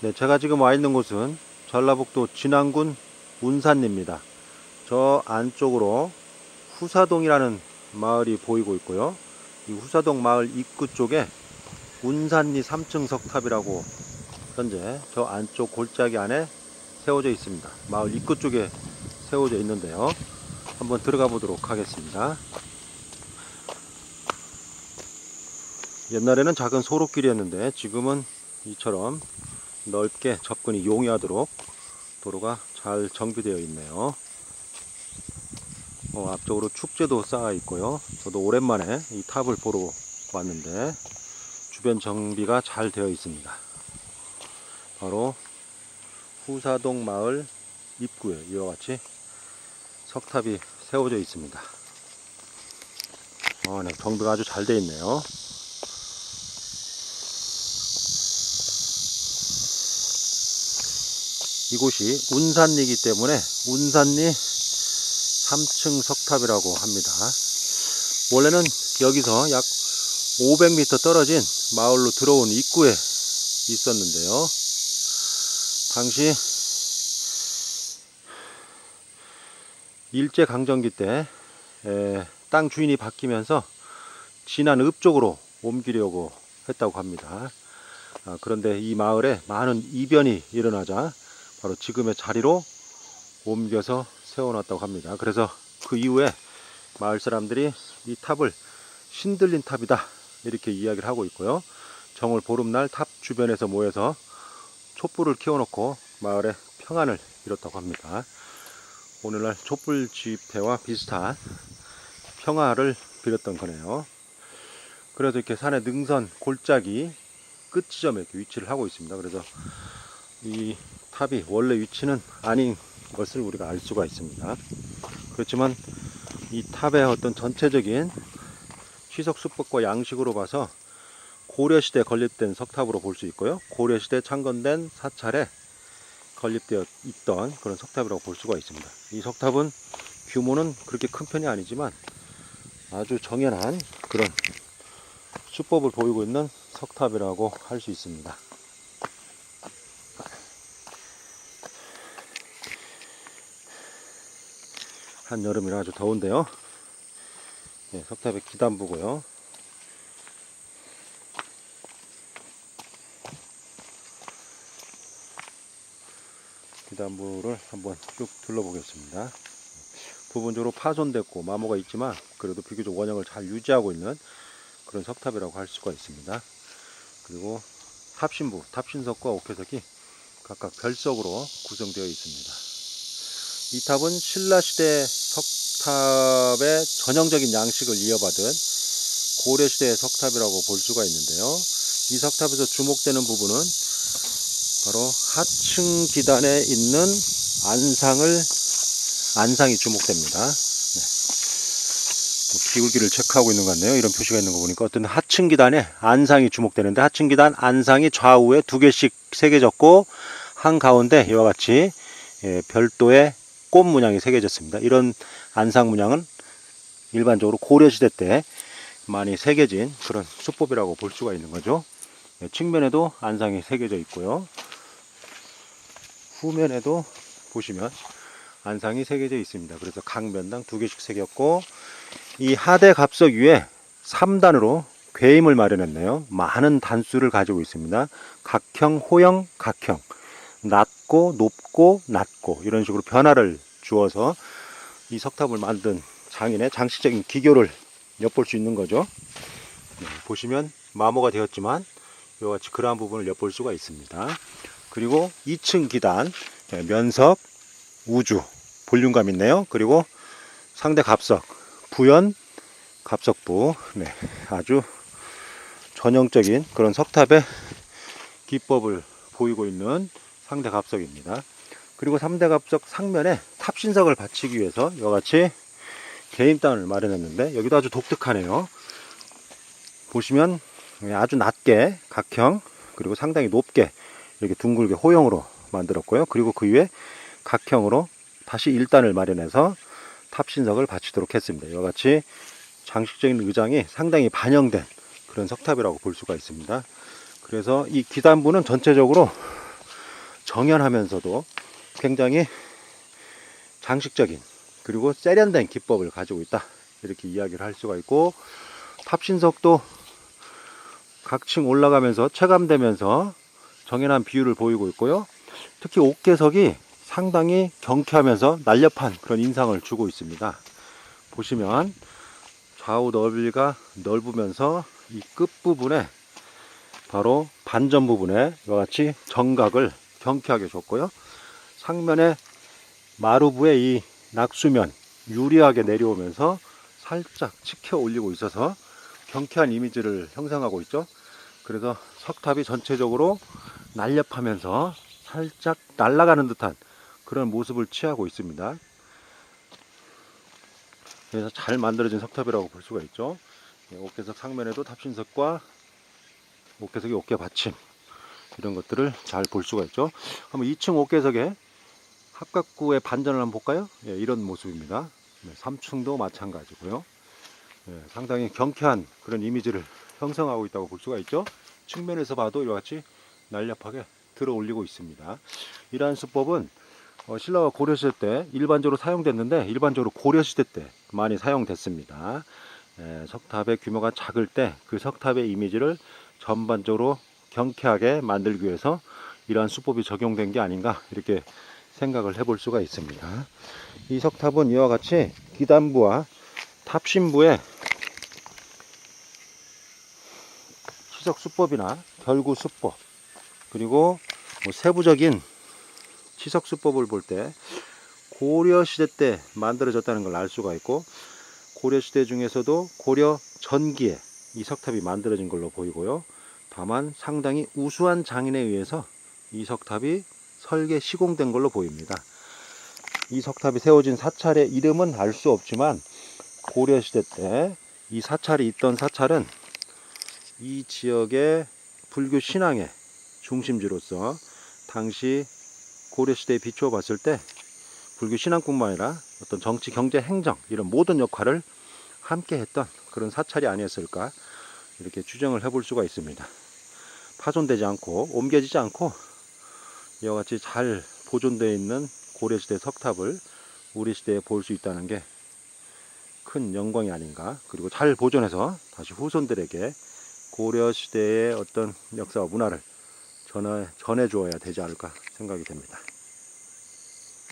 네, 제가 지금 와 있는 곳은 전라북도 진안군 운산리입니다. 저 안쪽으로 후사동이라는 마을이 보이고 있고요. 이 후사동 마을 입구 쪽에 운산리 3층 석탑이라고 현재 저 안쪽 골짜기 안에 세워져 있습니다. 마을 입구 쪽에 세워져 있는데요. 한번 들어가 보도록 하겠습니다. 옛날에는 작은 소로길이었는데 지금은 이처럼 넓게 접근이 용이하도록 도로가 잘 정비되어 있네요. 어, 앞쪽으로 축제도 쌓아 있고요. 저도 오랜만에 이 탑을 보러 왔는데 주변 정비가 잘 되어 있습니다. 바로 후사동 마을 입구에 이와 같이 석탑이 세워져 있습니다. 어, 네, 정비가 아주 잘 되어 있네요. 이곳이 운산리이기 때문에 운산리 3층 석탑이라고 합니다. 원래는 여기서 약 500m 떨어진 마을로 들어온 입구에 있었는데요. 당시 일제 강점기 때 땅 주인이 바뀌면서 진안 읍 쪽으로 옮기려고 했다고 합니다. 아, 그런데 이 마을에 많은 이변이 일어나자 바로 지금의 자리로 옮겨서 세워놨다고 합니다. 그래서 그 이후에 마을 사람들이 이 탑을 신들린 탑이다 이렇게 이야기를 하고 있고요. 정월 보름날 탑 주변에서 모여서 촛불을 키워놓고 마을의 평안을 이뤘다고 합니다. 오늘날 촛불 집회와 비슷한 평화를 빌었던 거네요. 그래서 이렇게 산의 능선 골짜기 끝 지점에 이렇게 위치를 하고 있습니다. 그래서 이 탑이 원래 위치는 아닌 것을 우리가 알 수가 있습니다. 그렇지만 이 탑의 어떤 전체적인 취석 수법과 양식으로 봐서 고려시대 건립된 석탑으로 볼 수 있고요. 고려시대 창건된 사찰에 건립되어 있던 그런 석탑이라고 볼 수가 있습니다. 이 석탑은 규모는 그렇게 큰 편이 아니지만 아주 정연한 그런 수법을 보이고 있는 석탑이라고 할 수 있습니다. 한여름이라 아주 더운데요. 네, 석탑의 기단부고요. 기단부를 한번 쭉 둘러보겠습니다. 부분적으로 파손됐고 마모가 있지만 그래도 비교적 원형을 잘 유지하고 있는 그런 석탑이라고 할 수가 있습니다. 그리고 탑신부, 탑신석과 옥회석이 각각 별석으로 구성되어 있습니다. 이 탑은 신라시대 석탑의 전형적인 양식을 이어받은 고려시대의 석탑이라고 볼 수가 있는데요. 이 석탑에서 주목되는 부분은 바로 하층 기단에 있는 안상을 안상이 주목됩니다. 네. 뭐 기울기를 체크하고 있는 것 같네요. 이런 표시가 있는 거 보니까 어떤 하층 기단에 안상이 주목되는데 하층 기단 안상이 좌우에 두 개씩 새겨졌고 한 가운데 이와 같이 예, 별도의 꽃 문양이 새겨졌습니다. 이런 안상 문양은 일반적으로 고려시대 때 많이 새겨진 그런 수법이라고 볼 수가 있는 거죠. 예, 측면에도 안상이 새겨져 있고요. 후면에도 보시면 안상이 새겨져 있습니다. 그래서 각 면당 두 개씩 새겼고 이 하대 갑석 위에 3단으로 괴임을 마련했네요. 많은 단수를 가지고 있습니다. 각형, 호형, 각형. 낮고 높고 낮고 이런 식으로 변화를 주어서 이 석탑을 만든 장인의 장식적인 기교를 엿볼 수 있는 거죠. 네, 보시면 마모가 되었지만 이와 같이 그러한 부분을 엿볼 수가 있습니다. 그리고 2층 기단, 네, 면석, 우주, 볼륨감 있네요. 그리고 상대 갑석, 부연, 갑석부, 네, 아주 전형적인 그런 석탑의 기법을 보이고 있는 상대 갑석입니다. 그리고 3대 갑석 상면에 탑신석을 받치기 위해서 이와 같이 개인단을 마련했는데 여기도 아주 독특하네요. 보시면 아주 낮게 각형 그리고 상당히 높게 이렇게 둥글게 호형으로 만들었고요. 그리고 그 위에 각형으로 다시 1단을 마련해서 탑신석을 받치도록 했습니다. 이와 같이 장식적인 의장이 상당히 반영된 그런 석탑이라고 볼 수가 있습니다. 그래서 이 기단부는 전체적으로 정연하면서도 굉장히 장식적인 그리고 세련된 기법을 가지고 있다. 이렇게 이야기를 할 수가 있고 탑신석도 각층 올라가면서 체감되면서 정연한 비율을 보이고 있고요. 특히 옥계석이 상당히 경쾌하면서 날렵한 그런 인상을 주고 있습니다. 보시면 좌우 넓이가 넓으면서 이 끝부분에 바로 반전 부분에 이와 같이 정각을 경쾌하게 줬고요. 상면에 마루부의 이 낙수면 유리하게 내려오면서 살짝 치켜 올리고 있어서 경쾌한 이미지를 형성하고 있죠. 그래서 석탑이 전체적으로 날렵하면서 살짝 날아가는 듯한 그런 모습을 취하고 있습니다. 그래서 잘 만들어진 석탑이라고 볼 수가 있죠. 예, 옥계석 상면에도 탑신석과 옥계석의 옥계 받침 이런 것들을 잘 볼 수가 있죠. 한번 2층 옥계석의 합각구의 반전을 한번 볼까요? 예, 이런 모습입니다. 네, 3층도 마찬가지고요. 예, 상당히 경쾌한 그런 이미지를 형성하고 있다고 볼 수가 있죠. 측면에서 봐도 이와 같이 날렵하게 들어 올리고 있습니다. 이러한 수법은 어, 신라가 고려시대 때 일반적으로 사용됐는데 일반적으로 고려시대 때 많이 사용됐습니다. 예, 석탑의 규모가 작을 때 그 석탑의 이미지를 전반적으로 경쾌하게 만들기 위해서 이러한 수법이 적용된 게 아닌가 이렇게 생각을 해볼 수가 있습니다. 이 석탑은 이와 같이 기단부와 탑신부의 시석 수법이나 결구 수법 그리고 뭐 세부적인 시석 수법을 볼 때 고려 시대 때 만들어졌다는 걸 알 수가 있고 고려 시대 중에서도 고려 전기에 이 석탑이 만들어진 걸로 보이고요. 다만 상당히 우수한 장인에 의해서 이 석탑이 설계 시공된 걸로 보입니다. 이 석탑이 세워진 사찰의 이름은 알 수 없지만 고려 시대 때 이 사찰이 있던 사찰은 이 지역의 불교 신앙의 중심지로서 당시 고려 시대에 비추어 봤을 때 불교 신앙뿐만 아니라 어떤 정치, 경제, 행정 이런 모든 역할을 함께 했던 그런 사찰이 아니었을까 이렇게 추정을 해볼 수가 있습니다. 파손되지 않고 옮겨지지 않고 이와 같이 잘 보존되어 있는 고려시대 석탑을 우리 시대에 볼 수 있다는 게 큰 영광이 아닌가 그리고 잘 보존해서 다시 후손들에게 고려시대의 어떤 역사와 문화를 전해, 전해 주어야 되지 않을까 생각이 됩니다.